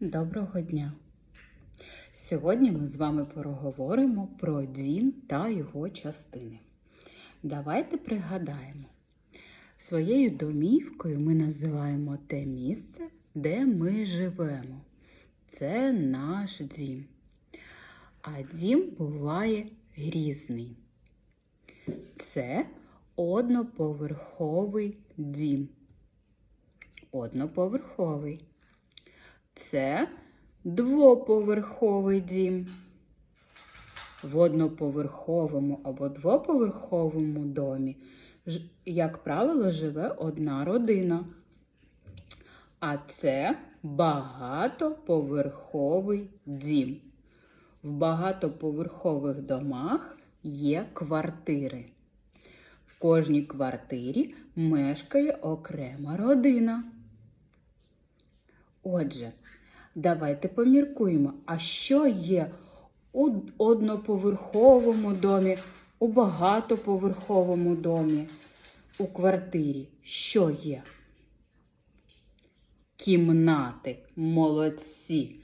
Доброго дня! Сьогодні ми з вами поговоримо про дім та його частини. Давайте пригадаємо. Своєю домівкою ми називаємо те місце, де ми живемо. Це наш дім. А дім буває різний. Це одноповерховий дім. Одноповерховий. Це двоповерховий дім. В одноповерховому або двоповерховому домі, як правило, живе одна родина. А це багатоповерховий дім. В багатоповерхових домах є квартири. В кожній квартирі мешкає окрема родина. Отже, давайте поміркуємо, а що є у одноповерховому домі, у багатоповерховому домі, у квартирі? Що є? Кімнати. Молодці.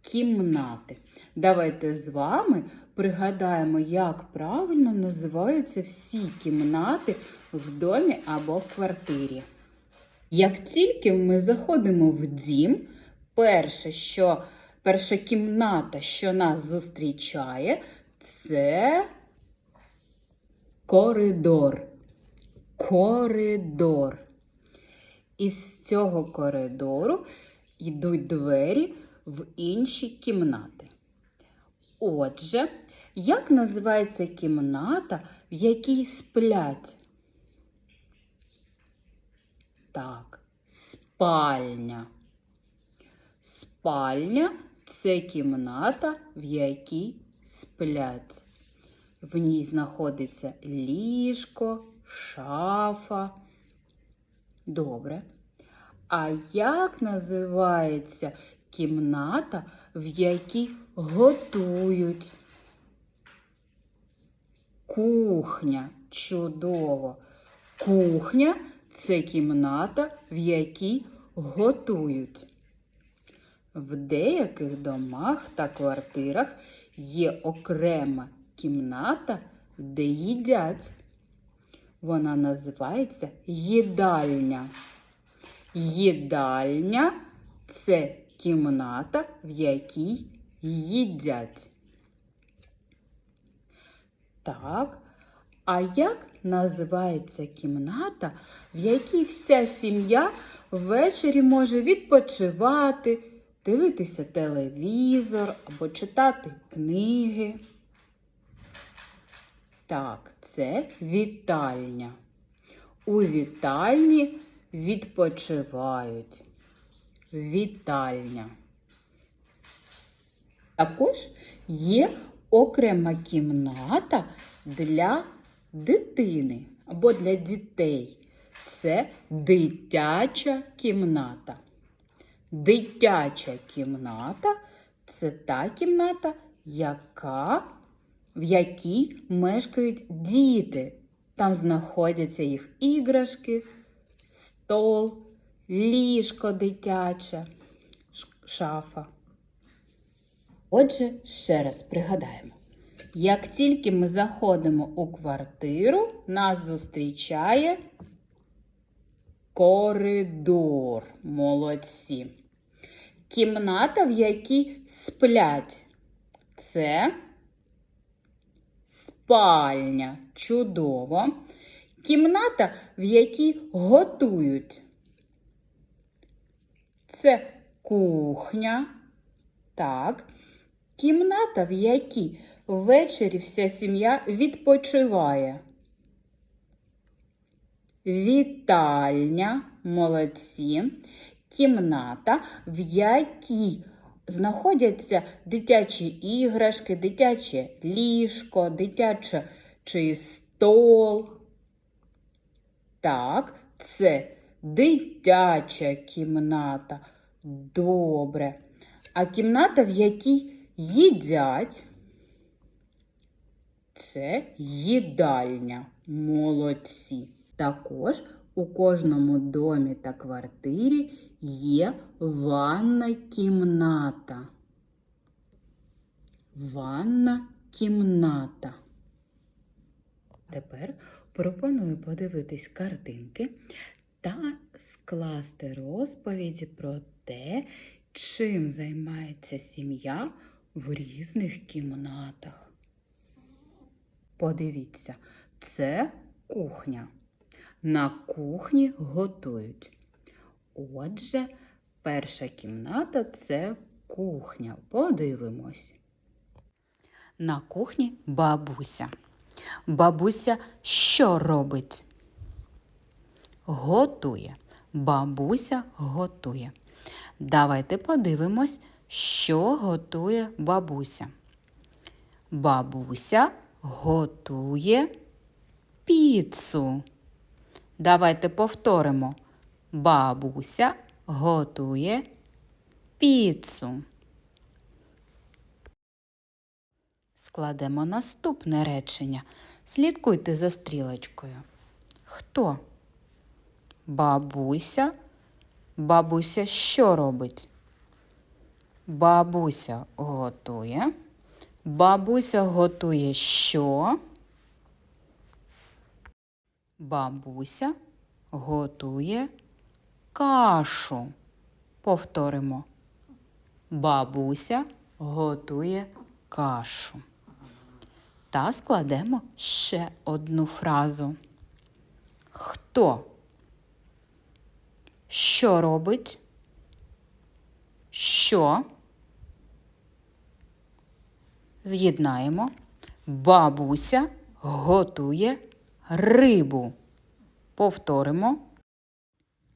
Кімнати. Давайте з вами пригадаємо, як правильно називаються всі кімнати в домі або в квартирі. Як тільки ми заходимо в дім, перше, що, перша кімната, що нас зустрічає, це коридор. Коридор. Із цього коридору йдуть двері в інші кімнати. Отже, як називається кімната, в якій сплять? Так, спальня. Спальня це кімната, в якій сплять. В ній знаходиться ліжко, шафа. Добре. А як називається кімната, в якій готують? Кухня. Чудово. Кухня це кімната, в якій готують. В деяких домах та квартирах є окрема кімната, де їдять. Вона називається їдальня. Їдальня це кімната, в якій їдять. Так. А як називається кімната, в якій вся сім'я ввечері може відпочивати, дивитися телевізор або читати книги? Так, це вітальня. У вітальні відпочивають. Вітальня. Також є окрема кімната для дитини або для дітей. Це дитяча кімната. Дитяча кімната це та кімната, яка, в якій мешкають діти. Там знаходяться їх іграшки, стол, ліжко дитяче, шафа. Отже, ще раз пригадаємо. Як тільки ми заходимо у квартиру, нас зустрічає коридор. Молодці. Кімната, в якій сплять. Це спальня. Чудово. Кімната, в якій готують. Це кухня. Так. Кімната, в якій ввечері вся сім'я відпочиває. Вітальня, молодці. Кімната, в якій знаходяться дитячі іграшки, дитяче ліжко, дитячий стол. Так, це дитяча кімната. Добре. А кімната, в якій їдять, це їдальня. Молодці. Також У кожному домі та квартирі є ванна кімната. Ванна кімната. Тепер пропоную подивитись картинки та скласти розповіді про те, чим займається сім'я в різних кімнатах. Подивіться, це кухня. На кухні готують. Отже, перша кімната це кухня. Подивимось. На кухні бабуся. Бабуся що робить? Готує. Бабуся готує. Давайте подивимось, що готує бабуся. Бабуся готує піцу. Давайте повторимо. Бабуся готує піцу. Складемо наступне речення. Слідкуйте за стрілочкою. Хто? Бабуся. Бабуся що робить? Бабуся готує. Бабуся готує що? Бабуся готує кашу. Повторимо. Бабуся готує кашу. Та складемо ще одну фразу. Хто? Що робить? Що? З'єднаємо. Бабуся готує рибу. Повторимо.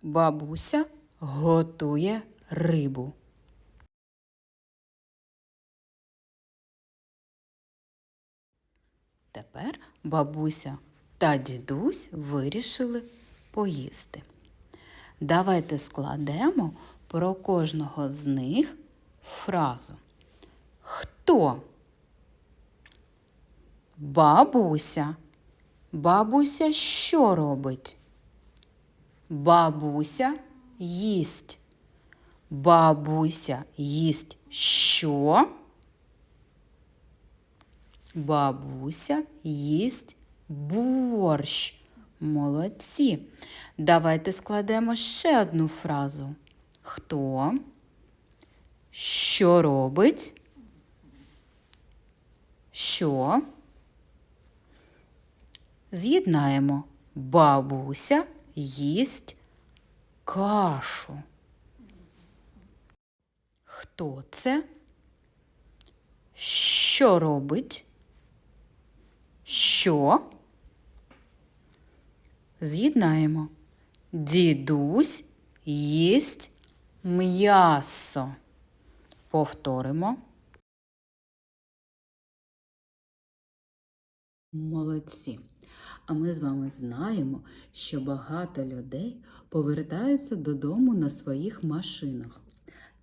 Бабуся готує рибу. Тепер бабуся та дідусь вирішили поїсти. Давайте складемо про кожного з них фразу. Хто? Бабуся. Бабуся що робить? Бабуся їсть. Бабуся їсть що? Бабуся їсть борщ. Молодці. Давайте складемо ще одну фразу. Хто? Що робить? Що? З'єднаємо. Бабуся їсть кашу. Хто це? Що робить? Що? З'єднаємо. Дідусь їсть м'ясо. Повторимо. Молодці. А ми з вами знаємо, що багато людей повертаються додому на своїх машинах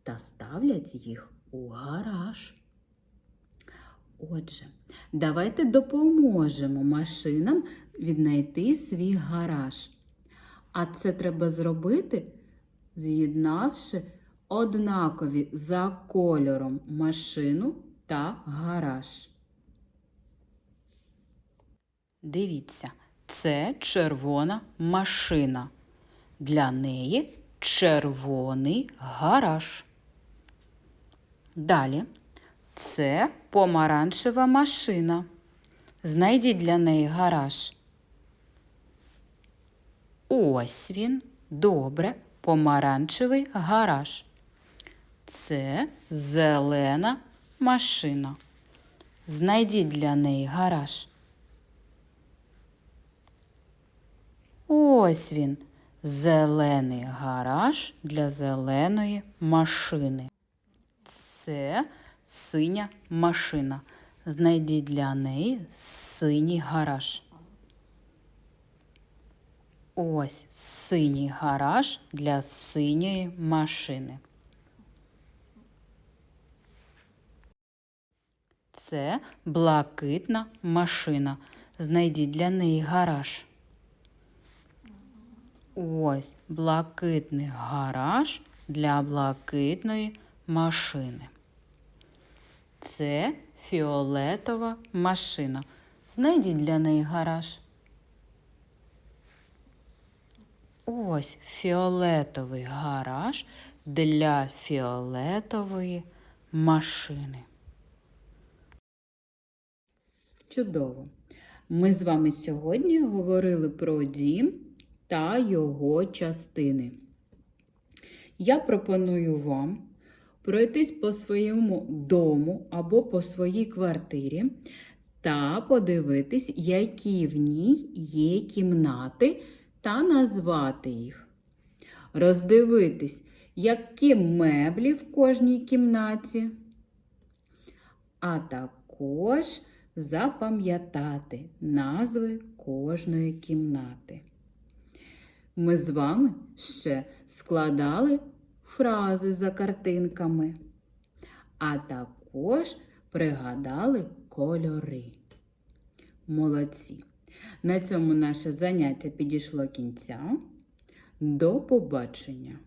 та ставлять їх у гараж. Отже, давайте допоможемо машинам віднайти свій гараж. А це треба зробити, з'єднавши однакові за кольором машину та гараж. Дивіться, це червона машина. Для неї червоний гараж. Далі це помаранчева машина. Знайдіть для неї гараж. Ось він. Добре, помаранчевий гараж. Це зелена машина. Знайдіть для неї гараж. Ось він. Зелений гараж для зеленої машини. Це синя машина. Знайдіть для неї синій гараж. Ось синій гараж для синьої машини. Це блакитна машина. Знайдіть для неї гараж. Ось блакитний гараж для блакитної машини. Це фіолетова машина. Знайдіть для неї гараж. Ось фіолетовий гараж для фіолетової машини. Чудово! Ми з вами сьогодні говорили про дім та його частини. Я пропоную вам пройтись по своєму дому або по своїй квартирі та подивитись, які в ній є кімнати, та назвати їх. Роздивитись, які меблі в кожній кімнаті, а також запам'ятати назви кожної кімнати. Ми з вами ще складали фрази за картинками, а також пригадали кольори. Молодці! На цьому наше заняття підійшло кінця. До побачення!